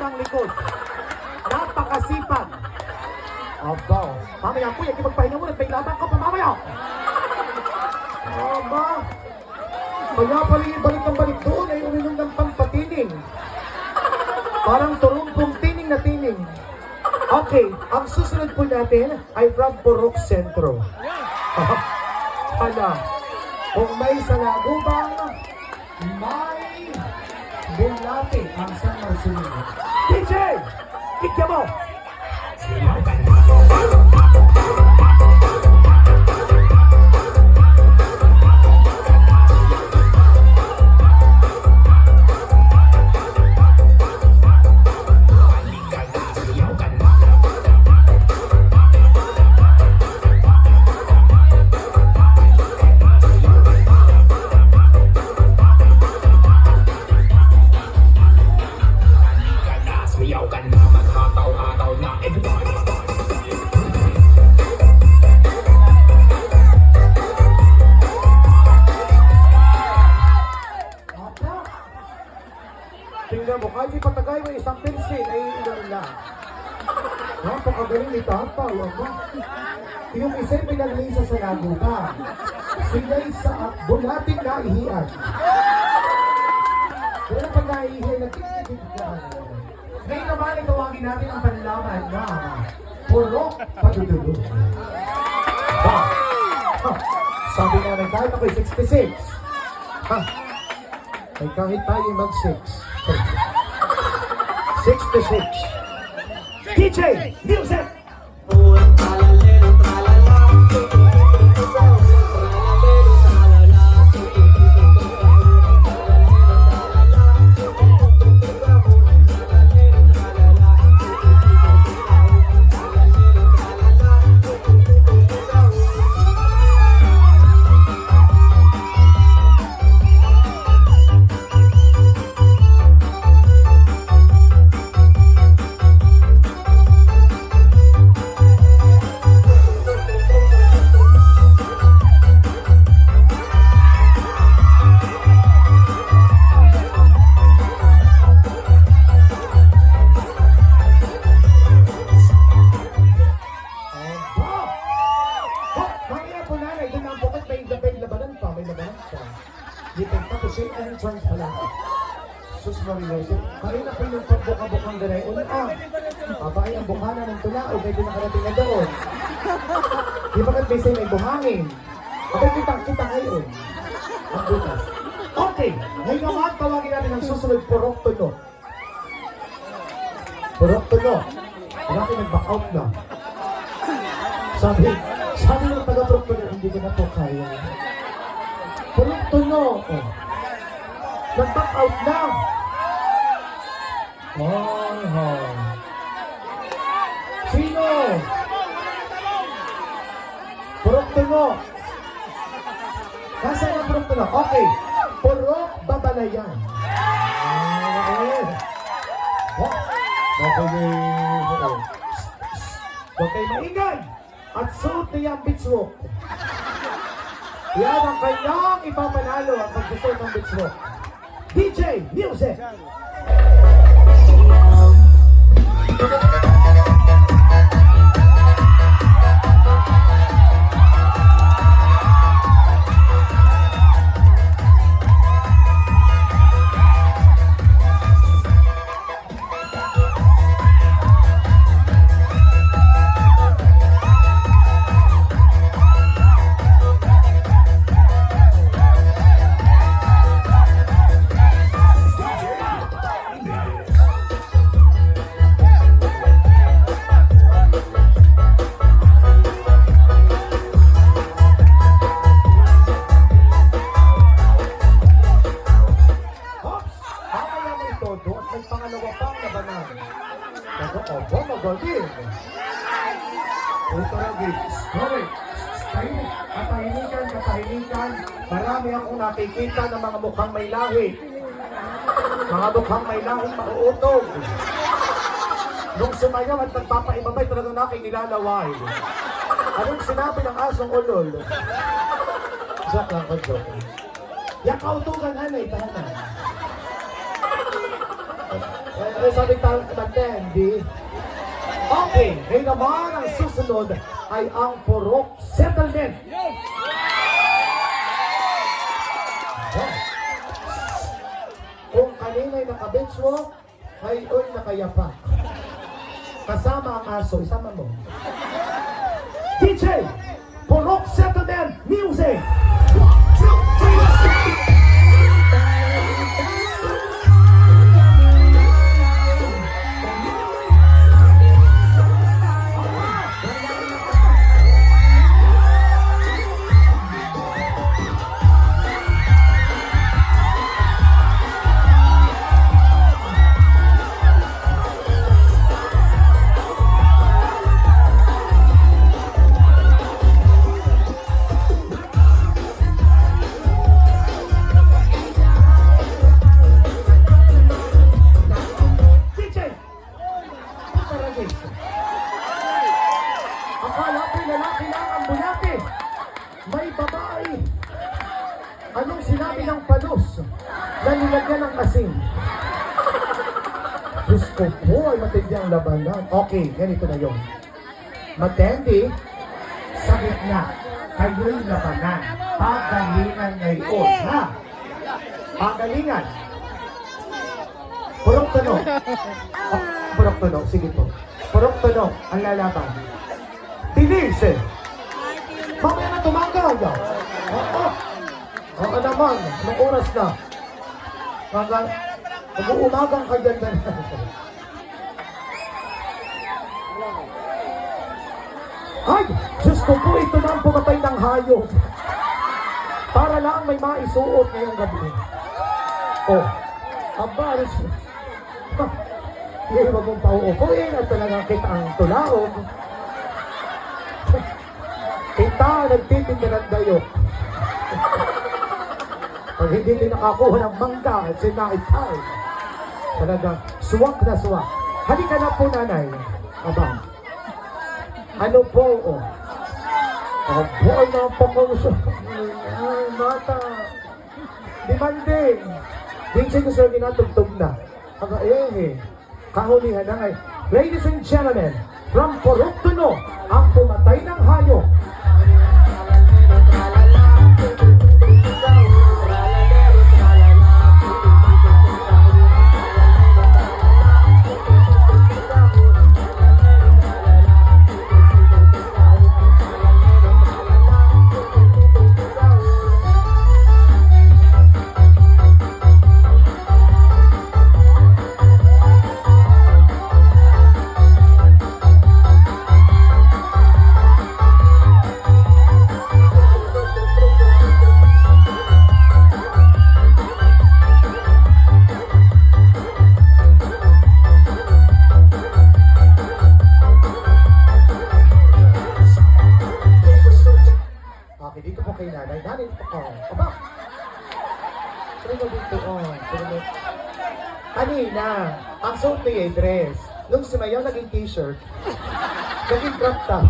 siyang likod. Napakasipag. Aba, oh. mamaya kuya, di magpahinga mo, nagpailaban ka pa mamaya. Aba, kaya pala yung balik ng balik doon ay uminom ng pampatining. Parang turumpong tining na tining. Okay, ang susunod po natin ay from Borok Centro. Hala, kung may salagubang, may bulate ang San Marcelino. DJ, kikya mo! Pinaglisa sa pa. Sila'y sa bulating naihian. Wala pag naihian, nagtitigit ka. Ngayon naman natin ang panlaban na Purok Padudulo. Ha? Ha? Sabi nga ng kahit ako'y 66. Ha? Ay kahit tayo mag-6. 66. DJ, music! Entrance pala. Sus Maria Jose, kanina po yung pagbuka-bukang ganay. Una ah, babae ang bukana ng tula o medyo nakarating na doon. Di ba say may buhangin? Abay kitang kita ngayon. Ang butas. Okay, ngayon naman tawagin natin ang susunod Tuno. Wala kayo nag-back na. Sabi, sabi ng taga Tuno, hindi ko na po kaya. Purok Tuno. Oh. Nag-back out na. Oh, oh. Sino? Purok Tuno. Nasaan ang Purok Tuno? Okay. Purok Babalayan. Okay. Oh, okay. Okay. Huwag kayo maingay at suot niya ang beach walk. Yan ang kanyang ipapanalo ang pagsusuot ng beach walk. DJ Music! Gates. Sorry. Tahimik. Katahimikan, katahimikan. Marami akong nakikita ng mga mukhang may lahi. Mga mukhang may lahi, mauutog. Nung sumayaw at nagpapaibabay, talagang na aking nilalaway. Anong sinabi ng asong ulol? Joke lang ko, joke. Yak kautugan, anay, tahanan. Eh, eh, sabi tayo, hindi. Okay, ngayon naman ang susunod ay ang Purok Settlement. Oh. Kung kanina'y nakabenswo, ay oy nakayapa. Kasama ang aso, isama mo. DJ, Purok Settlement Music! Labanan. Okay, ganito na yun. Matindi, sa gitna, kayo'y labanan. Pagalingan ngayon, ha? Pagalingan. Purok tunog. Oh, purok tunog. Sige po. Purok tunog. Ang lalaban. Bilis eh. Mamaya na tumagal. Oo. Oo naman. Anong oras na? Hanggang mag-uumagang kaganda na. Ay! Diyos ko po, ito na ang pumatay ng hayop. Para lang may maisuot ngayong gabi. Oh, aba, alis. Ha, Hindi mo mong pauupuin at talaga kita ang tulaog. Kita nagtitinda ng dayok. Pag hindi din nakakuha ng mangga at sinaitay. Talaga, suwak na suwak. Halika na po, nanay. Aba. Ano po, oh? Abo, napakausap. Ay, mata. Demanding. Di siya gusto ginatugtog na. Aga, eh. Kahulihan na ngay. Ladies and gentlemen, from Purok Tuno, ang pumatay ng hayop. Kanina, ang suot niya ay dress. Nung sumayaw, naging t-shirt. Naging crop top.